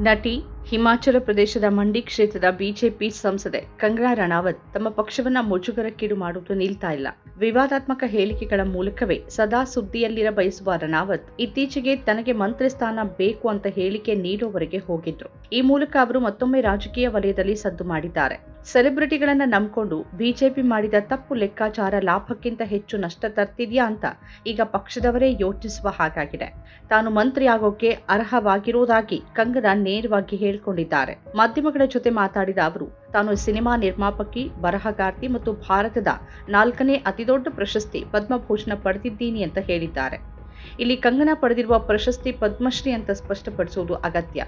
ನಟಿ ಹಿಮಾಚಲ ಪ್ರದೇಶದ ಮಂಡಿ ಕ್ಷೇತ್ರದ ಬಿಜೆಪಿ ಸಂಸದೆ ಕಂಗನಾ ರಣಾವತ್ ತಮ್ಮ ಪಕ್ಷವನ್ನ ಮುಜುಗರಕ್ಕೀಡು ಮಾಡುವುದು ನಿಲ್ತಾ ಇಲ್ಲ. ವಿವಾದಾತ್ಮಕ ಹೇಳಿಕೆಗಳ ಮೂಲಕವೇ ಸದಾ ಸುದ್ದಿಯಲ್ಲಿರ ಬಯಸುವ ರಣಾವತ್ ಇತ್ತೀಚೆಗೆ ತನಗೆ ಮಂತ್ರಿ ಸ್ಥಾನ ಬೇಕು ಅಂತ ಹೇಳಿಕೆ ನೀಡುವವರೆಗೆ ಹೋಗಿದ್ರು. ಈ ಮೂಲಕ ಅವರು ಮತ್ತೊಮ್ಮೆ ರಾಜಕೀಯ ವಲಯದಲ್ಲಿ ಸದ್ದು ಮಾಡಿದ್ದಾರೆ. ಸೆಲೆಬ್ರಿಟಿಗಳನ್ನ ನಂಬಿಕೊಂಡು ಬಿಜೆಪಿ ಮಾಡಿದ ತಪ್ಪು ಲೆಕ್ಕಾಚಾರ ಲಾಭಕ್ಕಿಂತ ಹೆಚ್ಚು ನಷ್ಟ ತರ್ತಿದ್ಯಾ ಅಂತ ಈಗ ಪಕ್ಷದವರೇ ಯೋಚಿಸುವ ಹಾಗಾಗಿದೆ. ತಾನು ಮಂತ್ರಿಯಾಗೋಕೆ ಅರ್ಹವಾಗಿರುವುದಾಗಿ ಕಂಗನಾ ನೇರವಾಗಿ ಹೇಳಿಕೊಂಡಿದ್ದಾರೆ. ಮಾಧ್ಯಮಗಳ ಜೊತೆ ಮಾತಾಡಿದ ಅವರು, ತಾನು ಸಿನಿಮಾ ನಿರ್ಮಾಪಕಿ, ಬರಹಗಾರ್ತಿ ಮತ್ತು ಭಾರತದ ನಾಲ್ಕನೇ ಅತಿದೊಡ್ಡ ಪ್ರಶಸ್ತಿ ಪದ್ಮಭೂಷಣ ಪಡೆದಿದ್ದೀನಿ ಅಂತ ಹೇಳಿದ್ದಾರೆ. ಇಲ್ಲಿ ಕಂಗನಾ ಪಡೆದಿರುವ ಪ್ರಶಸ್ತಿ ಪದ್ಮಶ್ರೀ ಅಂತ ಸ್ಪಷ್ಟಪಡಿಸುವುದು ಅಗತ್ಯ.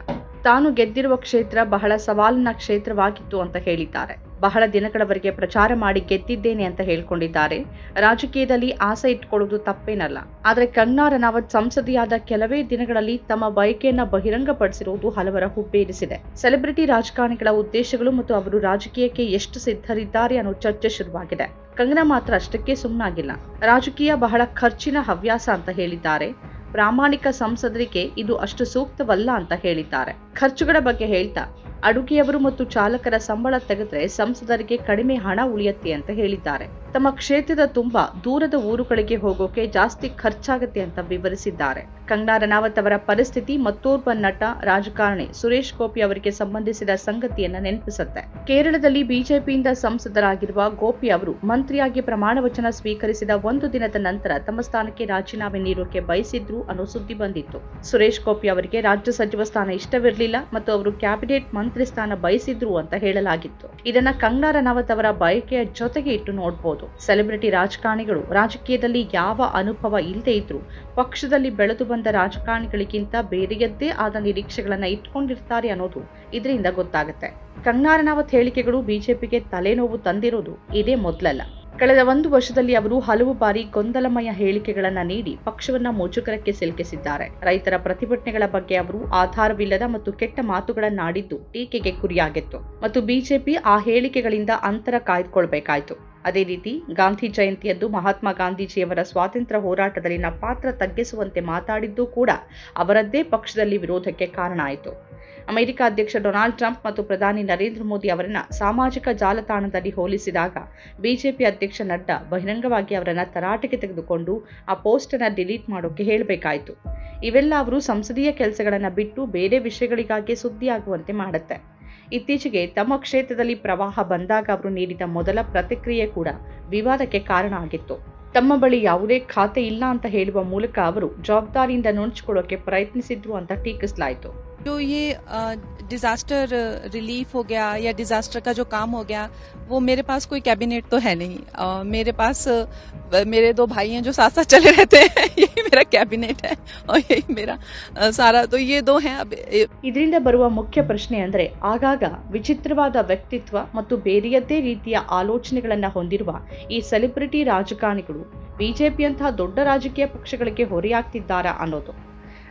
ತಾನು ಗೆದ್ದಿರುವ ಕ್ಷೇತ್ರ ಬಹಳ ಸವಾಲಿನ ಕ್ಷೇತ್ರವಾಗಿತ್ತು ಅಂತ ಹೇಳಿದ್ದಾರೆ. ಬಹಳ ದಿನಗಳವರೆಗೆ ಪ್ರಚಾರ ಮಾಡಿ ಗೆದ್ದಿದ್ದೇನೆ ಅಂತ ಹೇಳ್ಕೊಂಡಿದ್ದಾರೆ. ರಾಜಕೀಯದಲ್ಲಿ ಆಸೆ ಇಟ್ಕೊಳ್ಳೋದು ತಪ್ಪೇನಲ್ಲ. ಆದರೆ ಕಂಗನಾ ರನಾವತ್ ಸಂಸದೆಯಾದ ಕೆಲವೇ ದಿನಗಳಲ್ಲಿ ತಮ್ಮ ಬಯಕೆಯನ್ನ ಬಹಿರಂಗಪಡಿಸಿರುವುದು ಹಲವರ ಹುಬ್ಬೇರಿಸಿದೆ. ಸೆಲೆಬ್ರಿಟಿ ರಾಜಕಾರಣಿಗಳ ಉದ್ದೇಶಗಳು ಮತ್ತು ಅವರು ರಾಜಕೀಯಕ್ಕೆ ಎಷ್ಟು ಸಿದ್ಧರಿದ್ದಾರೆ ಅನ್ನೋ ಚರ್ಚೆ ಶುರುವಾಗಿದೆ. ಕಂಗನಾ ಮಾತ್ರ ಅಷ್ಟಕ್ಕೆ ಸುಮ್ಮನಾಗಿಲ್ಲ ರಾಜಕೀಯ ಬಹಳ ಖರ್ಚಿನ ಹವ್ಯಾಸ ಅಂತ ಹೇಳಿದ್ದಾರೆ. ಪ್ರಾಮಾಣಿಕ ಸಂಸದರಿಗೆ ಇದು ಅಷ್ಟು ಸೂಕ್ತವಲ್ಲ ಅಂತ ಹೇಳಿದ್ದಾರೆ. ಖರ್ಚುಗಳ ಬಗ್ಗೆ ಹೇಳ್ತಾ, ಅಡುಗೆಯವರು ಮತ್ತು ಚಾಲಕರ ಸಂಬಳ ತೆಗೆದ್ರೆ ಸಂಸದರಿಗೆ ಕಡಿಮೆ ಹಣ ಉಳಿಯತ್ತೆ ಅಂತ ಹೇಳಿದ್ದಾರೆ. ತಮ್ಮ ಕ್ಷೇತ್ರದ ತುಂಬಾ ದೂರದ ಊರುಗಳಿಗೆ ಹೋಗೋಕೆ ಜಾಸ್ತಿ ಖರ್ಚಾಗತ್ತೆ ಅಂತ ವಿವರಿಸಿದ್ದಾರೆ. ಕಂಗನಾ ರನಾವತ್ ಅವರ ಪರಿಸ್ಥಿತಿ ಮತ್ತೋರ್ವ ನಟ ರಾಜಕಾರಣಿ ಸುರೇಶ್ ಗೋಪಿ ಅವರಿಗೆ ಸಂಬಂಧಿಸಿದ ಸಂಗತಿಯನ್ನ ನೆನಪಿಸುತ್ತೆ. ಕೇರಳದಲ್ಲಿ ಬಿಜೆಪಿಯಿಂದ ಸಂಸದರಾಗಿರುವ ಗೋಪಿ ಅವರು ಮಂತ್ರಿಯಾಗಿ ಪ್ರಮಾಣ ವಚನ ಸ್ವೀಕರಿಸಿದ ಒಂದು ದಿನದ ನಂತರ ತಮ್ಮ ಸ್ಥಾನಕ್ಕೆ ರಾಜೀನಾಮೆ ನೀಡೋಕೆ ಬಯಸಿದ್ರು ಅನ್ನೋ ಸುದ್ದಿ ಬಂದಿತ್ತು. ಸುರೇಶ್ ಗೋಪಿ ಅವರಿಗೆ ರಾಜ್ಯ ಸಚಿವ ಸ್ಥಾನ ಇಷ್ಟವಿರಲಿಲ್ಲ ಮತ್ತು ಅವರು ಕ್ಯಾಬಿನೆಟ್ ಮಂತ್ರಿ ಸ್ಥಾನ ಬಯಸಿದ್ರು ಅಂತ ಹೇಳಲಾಗಿತ್ತು. ಇದನ್ನ ಕಂಗನಾ ರನಾವತ್ ಅವರ ಬಯಕೆಯ ಜೊತೆಗೆ ಇಟ್ಟು ನೋಡಬಹುದು ಸೆಲೆಬ್ರಿಟಿ ರಾಜಕಾರಣಿಗಳು ರಾಜಕೀಯದಲ್ಲಿ ಯಾವ ಅನುಭವ ಇಲ್ಲದೆ ಇದ್ರು ಪಕ್ಷದಲ್ಲಿ ಬೆಳೆದು ಬಂದ ರಾಜಕಾರಣಿಗಳಿಗಿಂತ ಬೇರೆಯದ್ದೇ ಆದ ನಿರೀಕ್ಷೆಗಳನ್ನ ಇಟ್ಕೊಂಡಿರ್ತಾರೆ ಅನ್ನೋದು ಇದರಿಂದ ಗೊತ್ತಾಗುತ್ತೆ. ಕಂಗನಾ ರನಾವತ್ ಹೇಳಿಕೆಗಳು ಬಿಜೆಪಿಗೆ ತಲೆನೋವು ತಂದಿರೋದು ಇದೇ ಮೊದಲಲ್ಲ. ಕಳೆದ ಒಂದು ವರ್ಷದಲ್ಲಿ ಅವರು ಹಲವು ಬಾರಿ ಗೊಂದಲಮಯ ಹೇಳಿಕೆಗಳನ್ನು ನೀಡಿ ಪಕ್ಷವನ್ನ ಮುಜುಗರಕ್ಕೆ ಸಿಲುಕಿಸಿದ್ದಾರೆ. ರೈತರ ಪ್ರತಿಭಟನೆಗಳ ಬಗ್ಗೆ ಅವರು ಆಧಾರವಿಲ್ಲದ ಮತ್ತು ಕೆಟ್ಟ ಮಾತುಗಳನ್ನಾಡಿದ್ದು ಟೀಕೆಗೆ ಗುರಿಯಾಗಿತ್ತು ಮತ್ತು ಬಿಜೆಪಿ ಆ ಹೇಳಿಕೆಗಳಿಂದ ಅಂತರ ಕಾಯ್ದುಕೊಳ್ಬೇಕಾಯ್ತು. ಅದೇ ರೀತಿ ಗಾಂಧಿ ಜಯಂತಿಯಂದು ಮಹಾತ್ಮ ಗಾಂಧೀಜಿಯವರ ಸ್ವಾತಂತ್ರ್ಯ ಹೋರಾಟದಲ್ಲಿನ ಪಾತ್ರ ತಗ್ಗಿಸುವಂತೆ ಮಾತಾಡಿದ್ದು ಕೂಡ ಅವರದ್ದೇ ಪಕ್ಷದಲ್ಲಿ ವಿರೋಧಕ್ಕೆ ಕಾರಣ ಆಯಿತು. ಅಮೆರಿಕ ಅಧ್ಯಕ್ಷ ಡೊನಾಲ್ಡ್ ಟ್ರಂಪ್ ಮತ್ತು ಪ್ರಧಾನಿ ನರೇಂದ್ರ ಮೋದಿ ಅವರನ್ನ ಸಾಮಾಜಿಕ ಜಾಲತಾಣದಲ್ಲಿ ಹೋಲಿಸಿದಾಗ ಬಿಜೆಪಿ ಅಧ್ಯಕ್ಷ ನಡ್ಡಾ ಬಹಿರಂಗವಾಗಿ ಅವರನ್ನ ತರಾಟೆಗೆ ತೆಗೆದುಕೊಂಡು ಆ ಪೋಸ್ಟ್ ಅನ್ನ ಡಿಲೀಟ್ ಮಾಡೋಕೆ ಹೇಳಬೇಕಾಯಿತು. ಇವೆಲ್ಲ ಅವರು ಸಂಸದೀಯ ಕೆಲಸಗಳನ್ನು ಬಿಟ್ಟು ಬೇರೆ ವಿಷಯಗಳಿಗಾಗಿ ಸುದ್ದಿಯಾಗುವಂತೆ ಮಾಡುತ್ತೆ. ಇತ್ತೀಚೆಗೆ ತಮ್ಮ ಕ್ಷೇತ್ರದಲ್ಲಿ ಪ್ರವಾಹ ಬಂದಾಗ ಅವರು ನೀಡಿದ ಮೊದಲ ಪ್ರತಿಕ್ರಿಯೆ ಕೂಡ ವಿವಾದಕ್ಕೆ ಕಾರಣ ಆಗಿತ್ತು. ತಮ್ಮ ಬಳಿ ಯಾವುದೇ ಖಾತೆ ಇಲ್ಲ ಅಂತ ಹೇಳುವ ಮೂಲಕ ಅವರು ಜವಾಬ್ದಾರಿಯಿಂದ ನುಣುಚಿಕೊಳ್ಳೋಕೆ ಪ್ರಯತ್ನಿಸಿದ್ರು ಅಂತ ಟೀಕಿಸಲಾಯಿತು. जो ये डिजास्टर रिलीफ हो गया या डिजास्टर का जो काम हो गया वो मेरे पास कोई कैबिनेट तो है नहीं अ, मेरे पास अ, मेरे दो भाई हैं जो साथ साथ चले रहते हैं यही मेरा कैबिनेट है और यही मेरा अ, सारा तो ये दो हैं अब ए- ಇದರಿಂದ ಬರುವ ಮುಖ್ಯ ಪ್ರಶ್ನೆ ಅಂದ್ರೆ ಆಗಾಗ ವಿಚಿತ್ರವಾದ ವ್ಯಕ್ತಿತ್ವ ಮತ್ತು ಬೇರೆಯದ್ದೇ ರೀತಿಯ ಆಲೋಚನೆಗಳನ್ನ ಹೊಂದಿರುವ ಈ ಸೆಲೆಬ್ರಿಟಿ ರಾಜಕಾರಣಿಗಳು ಬಿಜೆಪಿಯಂತಹ ದೊಡ್ಡ ರಾಜಕೀಯ ಪಕ್ಷಗಳಿಗೆ ಹೊರೆಯಾಗ್ತಿದ್ದಾರಾ ಅನ್ನೋದು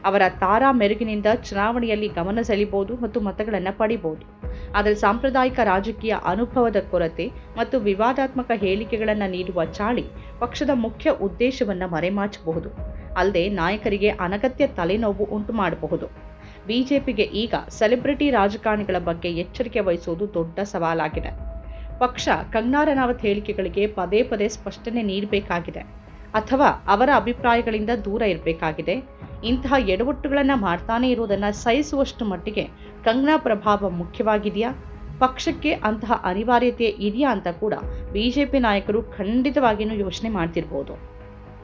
ಅವರ ತಾರಾ ಮೆರುಗಿನಿಂದ ಚುನಾವಣೆಯಲ್ಲಿ ಗಮನ ಸೆಳಿಬಹುದು ಮತ್ತು ಮತಗಳನ್ನು ಪಡಿಬಹುದು. ಆದರೆ ಸಾಂಪ್ರದಾಯಿಕ ರಾಜಕೀಯ ಅನುಭವದ ಕೊರತೆ ಮತ್ತು ವಿವಾದಾತ್ಮಕ ಹೇಳಿಕೆಗಳನ್ನು ನೀಡುವ ಚಾಳಿ ಪಕ್ಷದ ಮುಖ್ಯ ಉದ್ದೇಶವನ್ನು ಮರೆಮಾಚಬಹುದು. ಅಲ್ಲದೆ ನಾಯಕರಿಗೆ ಅನಗತ್ಯ ತಲೆನೋವು ಉಂಟು ಮಾಡಬಹುದು ಬಿಜೆಪಿಗೆ ಈಗ ಸೆಲೆಬ್ರಿಟಿ ರಾಜಕಾರಣಿಗಳ ಬಗ್ಗೆ ಎಚ್ಚರಿಕೆ ವಹಿಸುವುದು ದೊಡ್ಡ ಸವಾಲಾಗಿದೆ. ಪಕ್ಷ ಕಂಗನಾ ರನಾವತ್ ಹೇಳಿಕೆಗಳಿಗೆ ಪದೇ ಪದೇ ಸ್ಪಷ್ಟನೆ ನೀಡಬೇಕಾಗಿದೆ. ಅಥವಾ ಅವರ ಅಭಿಪ್ರಾಯಗಳಿಂದ ದೂರ ಇರಬೇಕಾಗಿದೆ. ಇಂತಹ ಎಡವಟ್ಟುಗಳನ್ನು ಮಾಡ್ತಾನೆ ಇರುವುದನ್ನು ಸಹಿಸುವಷ್ಟು ಮಟ್ಟಿಗೆ ಕಂಗ್ನಾ ಪ್ರಭಾವ ಮುಖ್ಯವಾಗಿದೆಯಾ? ಪಕ್ಷಕ್ಕೆ ಅಂತಹ ಅನಿವಾರ್ಯತೆ ಇದೆಯಾ ಅಂತ ಕೂಡ ಬಿಜೆಪಿ ನಾಯಕರು ಖಂಡಿತವಾಗಿಯೂ ಯೋಚನೆ ಮಾಡ್ತಿರ್ಬೋದು.